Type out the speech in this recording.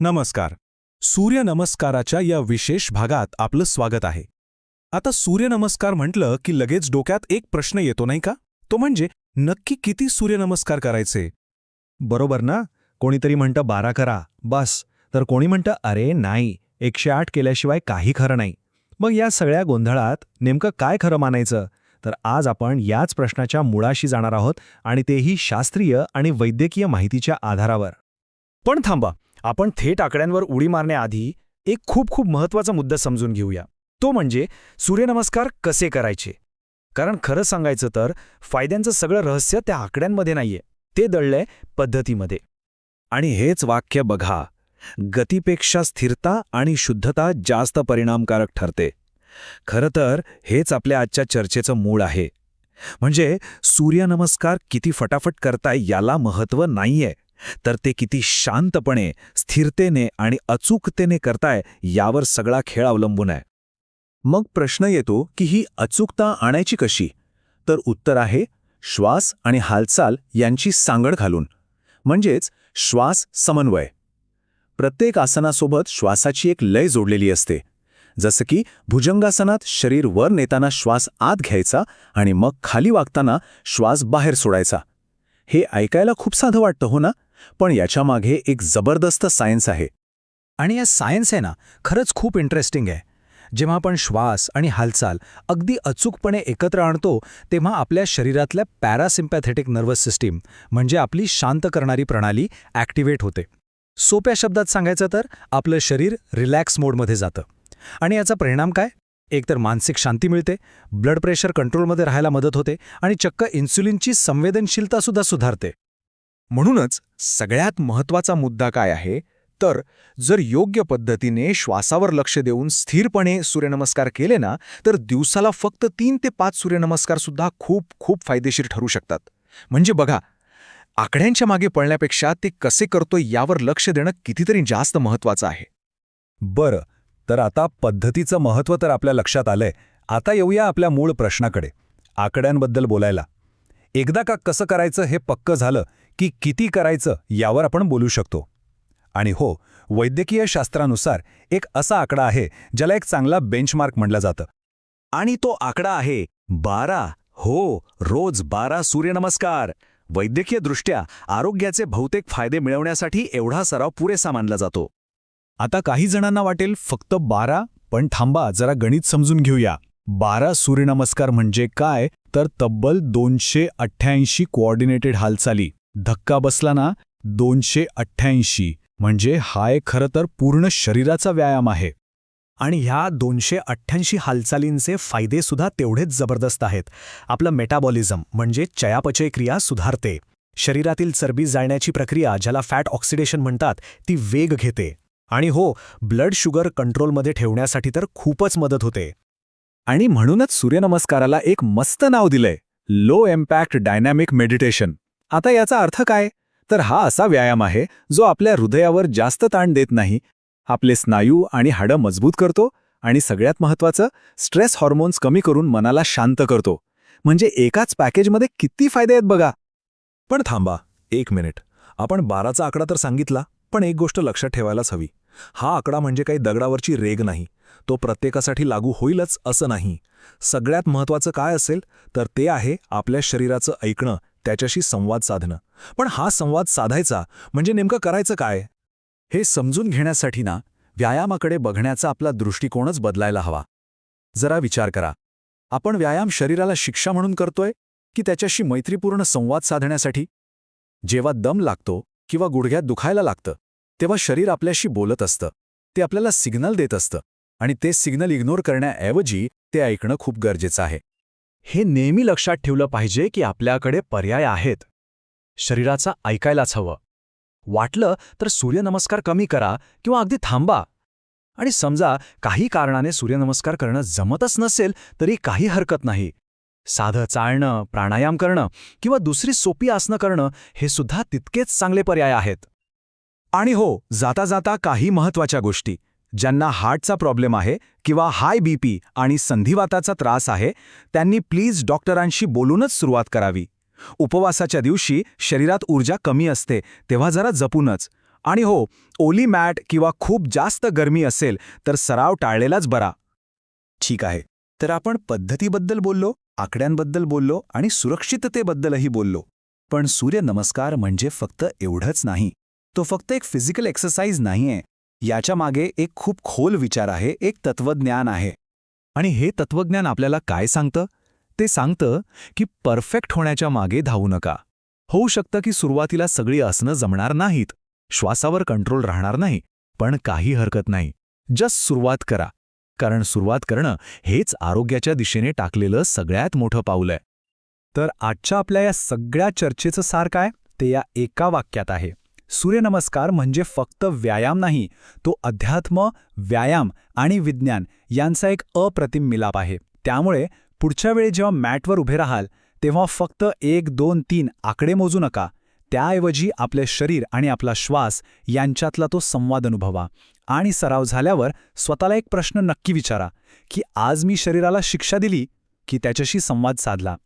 नमस्कार. सूर्यनमस्काराच्या या विशेष भागात आपलं स्वागत आहे. आता सूर्यनमस्कार म्हटलं की लगेच डोक्यात एक प्रश्न येतो नाही का? तो म्हणजे नक्की किती सूर्यनमस्कार करायचे? बरोबर ना? कोणीतरी म्हणतं बारा करा बस. तर कोणी म्हणतं अरे नाही एकशे आठ केल्याशिवाय काही खरं नाही. मग या सगळ्या गोंधळात नेमकं काय खरं मानायचं? तर आज आपण याच प्रश्नाच्या मुळाशी जाणार आहोत आणि तेही शास्त्रीय आणि वैद्यकीय माहितीच्या आधारावर. पण थांबा आपण थेट आकड्यांवर उडी मारण्याआधी एक खूप खूप महत्त्वाचा मुद्दा समजून घेऊया. तो म्हणजे सूर्यनमस्कार कसे करायचे? कारण खरं सांगायचं तर फायद्यांचं सगळं रहस्य त्या आकड्यांमध्ये नाहीये. ते दळलंय पद्धतीमध्ये. आणि हेच वाक्य बघा. गतीपेक्षा स्थिरता आणि शुद्धता जास्त परिणामकारक ठरते. खरं तर हेच आपल्या आजच्या चर्चेचं मूळ आहे. म्हणजे सूर्यनमस्कार किती फटाफट करताय याला महत्त्व नाहीये. तर ते किती शांतपणे स्थिरतेने आणि अचूकतेने करताय यावर सगळा खेळ अवलंबून आहे. मग प्रश्न येतो की ही अचूकता आणायची कशी? तर उत्तर आहे श्वास आणि हालचाल यांची सांगड घालून. म्हणजेच श्वास समन्वय. प्रत्येक आसनासोबत श्वासाची एक लय जोडलेली असते. जसं की भुजंगासनात शरीर वर नेताना श्वास आत घ्यायचा आणि मग खाली वागताना श्वास बाहेर सोडायचा. हे ऐकायला खूप साधं वाटतं हो ना? पण याच्यामागे एक जबरदस्त सायन्स आहे. आणि या सायन्स आहे ना खरंच खूप इंटरेस्टिंग आहे. जेव्हा आपण श्वास आणि हालचाल अगदी अचूकपणे एकत्र आणतो तेव्हा आपल्या शरीरातल्या पॅरासिम्पॅथेटिक नर्वस सिस्टीम म्हणजे आपली शांत करणारी प्रणाली ॲक्टिवेट होते. सोप्या शब्दात सांगायचं तर आपलं शरीर रिलॅक्स मोडमध्ये जातं. आणि याचा परिणाम काय? एकतर मानसिक शांती मिळते ब्लड प्रेशर कंट्रोलमध्ये राहायला मदत होते आणि चक्क इन्सुलिनची संवेदनशीलतासुद्धा सुधारते. म्हणूनच सगळ्यात महत्त्वाचा मुद्दा काय आहे? तर जर योग्य पद्धतीने श्वासावर लक्ष देऊन स्थिरपणे सूर्यनमस्कार केले ना तर दिवसाला फक्त तीन ते पाच सूर्यनमस्कार सुद्धा खूप खूप फायदेशीर ठरू शकतात. म्हणजे बघा आकड्यांच्या मागे पळण्यापेक्षा ते कसे करतोय यावर लक्ष देणं कितीतरी जास्त महत्वाचं आहे. बरं तर आता पद्धतीचं महत्त्व तर आपल्या लक्षात आलंय. आता येऊया आपल्या मूळ प्रश्नाकडे आकड्यांबद्दल बोलायला. एकदा का कसं करायचं हे पक्क झालं की किती करायचं यावर आपण बोलू शकतो. आणि हो वैद्यकीय शास्त्रानुसार एक असा आकडा आहे ज्याला एक चांगला बेंचमार्क म्हटलं जातं. आणि तो आकडा आहे बारा. हो रोज बारा सूर्यनमस्कार. वैद्यकीयदृष्ट्या आरोग्याचे बहुतेक फायदे मिळवण्यासाठी एवढा सराव पुरेसा मानला जातो. आता काही जणांना वाटेल फक्त बारा पण थांबा जरा गणित समजून घेऊया. बारा सूर्यनमस्कार म्हणजे काय? तर तब्बल दोनशे अठ्ठ्याऐंशी कोऑर्डिनेटेड हालचाली. धक्का बसला ना दोनशे अठ्ठ्याऐंशी. म्हणजे हा एक खरं तर पूर्ण शरीराचा व्यायाम आहे. आणि ह्या दोनशे अठ्ठ्याऐंशी हालचालींचे फायदेसुद्धा तेवढेच जबरदस्त आहेत. आपलं मेटाबॉलिझम म्हणजे चयापचय क्रिया सुधारते. शरीरातील चरबी जाळण्याची प्रक्रिया ज्याला फॅट ऑक्सिडेशन म्हणतात ती वेग घेते. आणि हो ब्लड शुगर कंट्रोलमध्ये ठेवण्यासाठी तर खूपच मदत होते. आणि म्हणूनच सूर्यनमस्काराला एक मस्त नाव दिलंय. लो इम्पॅक्ट डायनॅमिक मेडिटेशन आता याचा अर्थ काय? तर हा असा व्यायाम आहे जो आपल्या हृदयावर जास्त ताण देत नाही. आपले स्नायू आणि हाडं मजबूत करतो आणि सगळ्यात महत्त्वाचं स्ट्रेस हॉर्मोन्स कमी करून मनाला शांत करतो. म्हणजे एकाच पॅकेजमध्ये किती फायदे आहेत बघा. पण थांबा एक मिनिट. आपण बाराचा आकडा तर सांगितला पण एक गोष्ट लक्षात ठेवायलाच हवी. हा आकडा म्हणजे काही दगडावरची रेग नाही. तो प्रत्येकासाठी लागू होईलच असं नाही. सगळ्यात महत्त्वाचं काय असेल तर ते आहे आपल्या शरीराचं ऐकणं. त्याच्याशी संवाद साधणं. पण हा संवाद साधायचा म्हणजे नेमकं करायचं काय? हे समजून घेण्यासाठी ना व्यायामाकडे बघण्याचा आपला दृष्टिकोनच बदलायला हवा. जरा विचार करा. आपण व्यायाम शरीराला शिक्षा म्हणून करतोय की त्याच्याशी मैत्रीपूर्ण संवाद साधण्यासाठी? जेव्हा दम लागतो किंवा गुडघ्यात दुखायला लागतं तेव्हा शरीर आपल्याशी बोलत असतं. ते आपल्याला सिग्नल देत असतं आणि ते सिग्नल इग्नोर करण्याऐवजी ते ऐकणं खूप गरजेचं आहे. हे नेहमी लक्षात ठेवलं पाहिजे की आपल्याकडे पर्याय आहेत. शरीराचा ऐकायलाच हवं. वाटलं तर सूर्यनमस्कार कमी करा किंवा अगदी थांबा. आणि समजा काही कारणाने सूर्यनमस्कार करणं जमतच नसेल तरी काही हरकत नाही. साधं चालणं प्राणायाम करणं किंवा दुसरी सोपी आसनं करणं हे सुद्धा तितकेच चांगले पर्याय आहेत. आणि हो जाता जाता काही महत्त्वाच्या गोष्टी. ज्यांना हार्टचा प्रॉब्लेम आहे किंवा हाय बीपी आणि संधिवाताचा त्रास आहे त्यांनी प्लीज डॉक्टरांशी बोलूनच सुरुवात करावी. उपवासाच्या दिवशी शरीरात ऊर्जा कमी असते तेव्हा जरा जपूनच. आणि हो ओली मॅट किंवा खूप जास्त गरमी असेल तर सराव टाळलेलाच बरा. ठीक आहे तर आपण पद्धतीबद्दल बोललो आकड्यांबद्दल बोललो आणि सुरक्षिततेबद्दलही बोललो. पण सूर्यनमस्कार म्हणजे फक्त एवढंच नाही. तो फक्त एक फिजिकल एक्सरसाइज नाहीये. याच्या मागे एक खूप खोल विचार आहे एक तत्वज्ञान आहे. आणि हे तत्वज्ञान आपल्याला काय सांगतं? ते सांगतं की परफेक्ट होण्याच्या मागे धावू नका. होऊ शकतं की सुरुवातीला सगळी असणं जमणार नाहीत श्वासावर कंट्रोल राहणार नाही पण काही हरकत नाही. जस्ट सुरुवात करा. कारण सुरुवात करणं हेच आरोग्याच्या दिशेने टाकलेलं सगळ्यात मोठं पाऊल आहे. तर आजच्या आपल्या या सगळ्या चर्चेचं सार काय? ते या एका वाक्यात आहे. सूर्यनमस्कार म्हणजे फक्त व्यायाम नाही तो अध्यात्म व्यायाम आणि विज्ञान यांचा एक अप्रतिम मिलाप आहे. त्यामुळे पुढच्या वेळी जेव्हा मॅटवर उभे राहाल तेव्हा फक्त एक दोन तीन आकडे मोजू नका. त्याऐवजी आपले शरीर आणि आपला श्वास यांच्यातला तो संवाद अनुभवा. आणि सराव झाल्यावर स्वतःला एक प्रश्न नक्की विचारा की आज मी शरीराला शिक्षा दिली की त्याच्याशी संवाद साधला?